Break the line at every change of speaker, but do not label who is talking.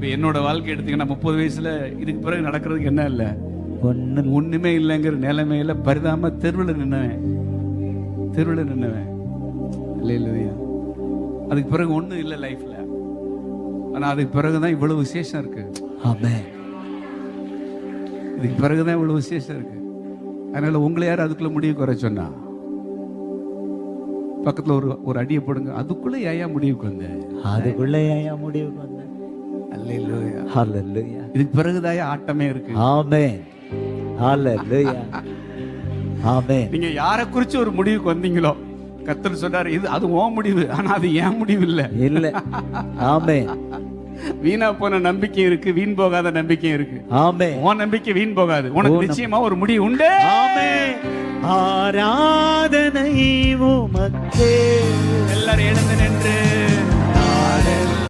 என்னோட வாழ்க்கை எடுத்தீங்கன்னா முப்பது வயசுல இதுக்கு பிறகு நடக்கிறதுக்கு என்ன இல்லை?
ஒண்ணு
ஒண்ணுமே இல்லைங்கிற நிலைமையில பரிதாம தெருவில் நின்னவன். தெருவில் நின்னவன். இல்லை இல்லையா? அதுக்கு பிறகு ஒண்ணும் இல்லை லைஃப்ல ஆனா அதுக்கு பிறகுதான் இவ்வளவு விசேஷம் இருக்கு.
ஆமென்
இதுக்கு பிறகுதான் இவ்வளவு விசேஷம் இருக்கு. அதனால உங்களை யார் அதுக்குள்ள முடிவு குறை சொன்னா? பக்கத்துல ஒரு ஒரு அடியை போடுங்க. அதுக்குள்ள ஏன் முடிவுக்கு வந்த?
அதுக்குள்ள ஏன் முடிவுக்கு வந்தேன்
அல்லேலூயா.
ஹalleluya
இதுக்கு பிறகுதான் ஆட்டமே இருக்கு.
ஆமென். ஹalleluya ஆமென்.
நீங்க யாரை குறிச்சு ஒரு முடிவுக்கு வந்தீங்களோ? கர்த்தர் சொன்னாரு இது அது உன் முடிவு ஆனா அது என் முடிவு இல்ல.
இல்ல. ஆமென்.
வீணா போன நம்பிக்கையும் இருக்கு வீண் போகாத நம்பிக்கையும் இருக்கு.
ஆமென்.
உன் நம்பிக்கை வீண் போகாது. உனக்கு நிச்சயமா ஒரு முடிவு உண்டு.
ஆமென். ஆராதனை உமக்கே
எல்லாரும் எழுந்து நின்று